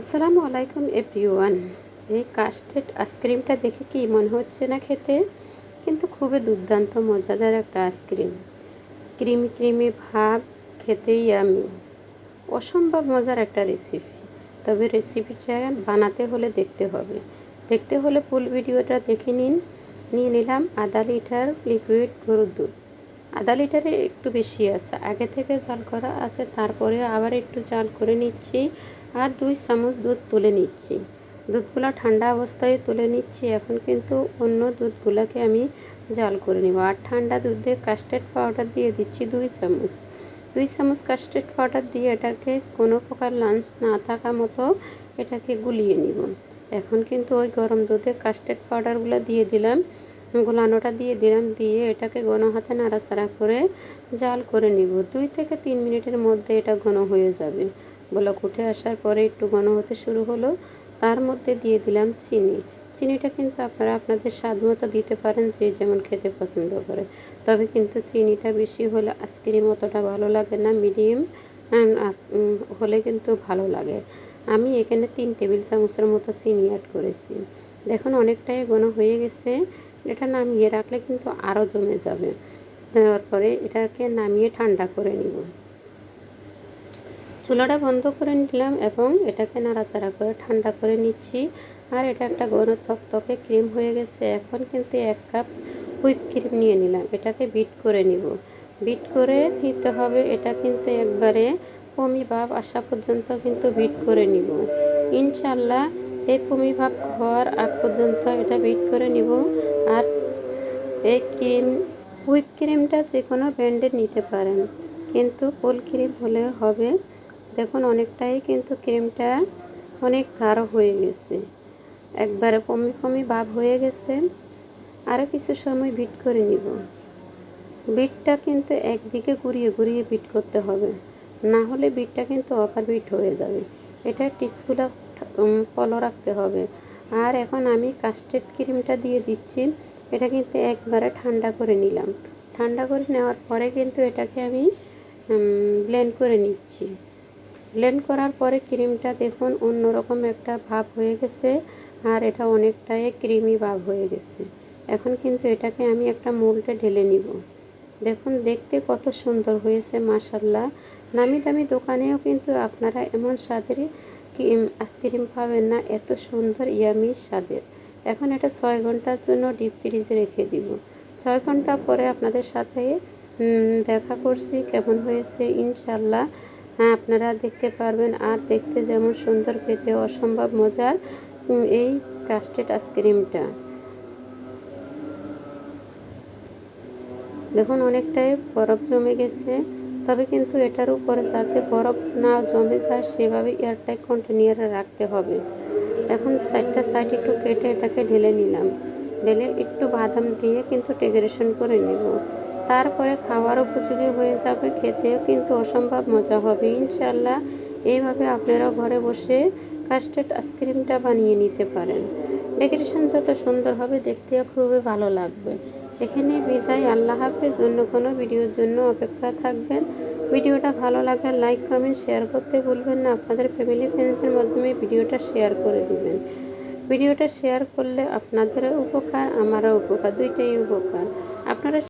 আসসালামু আলাইকুম এভরিওয়ান। এই কাস্টেড আইসক্রিমটা দেখে কি মনে হচ্ছে না খেতে? কিন্তু খুবই দুর্দান্ত, মজাদার একটা আইসক্রিম। ক্রিমি ক্রিমি ভাব খেতেই আমি। অসম্ভব মজার একটা রেসিপি তবে রেসিপিটা বানাতে হলে দেখতে হবে। দেখতে হলে ফুল ভিডিওটা দেখে নিন। নিয়ে নিলাম আধা লিটার লিকুইড গরুর দুধ। আধা লিটারে একটু বেশি আছে। আগে থেকে জাল করা আছে, তারপরে আবার একটু জাল করে নিচ্ছি। আর দুই চামচ দুধ তুলে নিচ্ছি। দুধগুলো ঠান্ডা অবস্থায় তুলে নিচ্ছি। এখন কিন্তু অন্য দুধগুলোকে আমি জাল করে নেব। আর ঠান্ডা দুধে কাস্টার্ড পাউডার দিয়ে দিচ্ছি দুই চামচ। দুই চামচ কাস্টার্ড পাউডার দিয়ে এটাকে কোনো প্রকার লাঞ্চ না থাকা মতো এটাকে গুলিয়ে নিব। এখন কিন্তু ওই গরম দুধে কাস্টার্ড পাউডারগুলো দিয়ে দিলাম। গোলানোটা দিয়ে দিলাম। দিয়ে এটাকে ঘন হাতে নাড়াচাড়া করে জাল করে নিব। দুই থেকে তিন মিনিটের মধ্যে এটা ঘন হয়ে যাবে। বলক উঠে আসার পরে একটু ঘন হতে শুরু হলো, তার মধ্যে দিয়ে দিলাম চিনি। চিনিটা কিন্তু আপনারা আপনাদের স্বাদ মতো দিতে পারেন যে যেমন খেতে পছন্দ করে। তবে কিন্তু চিনিটা বেশি হলে আইসক্রিম অতটা ভালো লাগে না, মিডিয়াম হলে কিন্তু ভালো লাগে। আমি এখানে তিন টেবিল চামচের মতো চিনি অ্যাড করেছি। দেখুন অনেকটাই ঘন হয়ে গেছে। এটা নামিয়ে রাখলে কিন্তু আরও জমে যাবে। দেওয়ার পরে এটাকে নামিয়ে ঠান্ডা করে নিব। চুলাটা বন্ধ করে নিলাম এবং এটাকে নাড়াচাড়া করে ঠান্ডা করে নিচ্ছি। আর এটা একটা ঘন থকথকে ক্রিম হয়ে গেছে। এখন কিন্তু এক কাপ হুইপ ক্রিম নিয়ে নিলাম। এটাকে বিট করে নিব। বিট করে নিতে হবে। এটা কিন্তু একবারে কমি ভাব আসা পর্যন্ত কিন্তু বিট করে নিব। ইনশাল্লাহ এই কমি ভাব হওয়ার আগ পর্যন্ত এটা বিট করে নিব। আর এই ক্রিম, হুইপ ক্রিমটা যে কোনো ব্র্যান্ডের নিতে পারেন। কিন্তু ফুল ক্রিম হলে হবে দেখুন, অনেকটাই কিন্তু ক্রিমটা অনেক গাঢ় হয়ে গেছে। একবারে কমি কমি ভাব হয়ে গেছে। আরও কিছু সময় বিট করে নিব। বিটটা কিন্তু একদিকে ঘুরিয়ে ঘুরিয়ে বিট করতে হবে। না হলে বিটটা কিন্তু অপার বিট হয়ে যাবে। এটা টিপসগুলো ফলো রাখতে হবে। আর এখন আমি কাস্টেড ক্রিমটা দিয়ে দিচ্ছি। এটা কিন্তু একবারে ঠান্ডা করে নিলাম। ঠান্ডা করে নেওয়ার পরে কিন্তু এটাকে আমি ব্লেন্ড করে নিচ্ছি। ব্লেন্ড করার পরে ক্রিমটা দেখুন, অন্যরকম একটা ভাব হয়ে গেছে আর এটা অনেকটাই ক্রিমি ভাব হয়ে গেছে। এখন কিন্তু এটাকে আমি একটা মোল্ডে ঢেলে নিব। দেখুন, দেখতে কত সুন্দর হয়েছে মাসাল্লাহ নামি দামি দোকানেও কিন্তু আপনারা এমন স্বাদের আইসক্রিম পাবেন না, এত সুন্দর ইয়ামি স্বাদের। এখন এটা ছয় ঘণ্টার জন্য ডিপ ফ্রিজে রেখে দিব। ছয় ঘণ্টা পরে আপনাদের সাথে দেখা করছি, কেমন হয়েছে ইনশাল্লাহ হ্যাঁ আপনারা দেখতে পারবেন। আর দেখতে যেমন সুন্দর, খেতে অসম্ভব মজার। এই কাস্টেড আইসক্রিমটা। দেখুন, অনেকটাই বরফ জমে গেছে। তবে কিন্তু এটার উপরে যাতে বরফ না জমে যায়, সেভাবে এয়ারটাইট কন্টেনিয়ারে রাখতে হবে। এখন চারটা সাইড একটু কেটে এটাকে ঢেলে নিলাম। ঢেলে একটু বাদাম দিয়ে কিন্তু ডেকোরেশন করে নেব। তারপরে খাওয়ার উপযোগী হয়ে যাবে খেতেও কিন্তু অসম্ভব মজা হবে। ইনশাল্লাহ এইভাবে আপনারা ঘরে বসে কাস্টার্ড আইসক্রিমটা বানিয়ে নিতে পারেন। ডেকোরেশন যত সুন্দর হবে দেখতেও খুবই ভালো লাগবে। এখানে বিদায়, আল্লাহ হাফেজ। অন্য কোনো ভিডিওর জন্য অপেক্ষা থাকবেন। ভিডিওটা ভালো লাগলে লাইক কমেন্ট শেয়ার করতে ভুলবেন না। আপনাদের ফ্যামিলি ফ্রেন্ডসদের মাধ্যমে ভিডিওটা শেয়ার করে দিবেন। ভিডিওটা শেয়ার করলে আপনাদেরও উপকার, আমারও উপকার, দুইটাই উপকার। আপনারা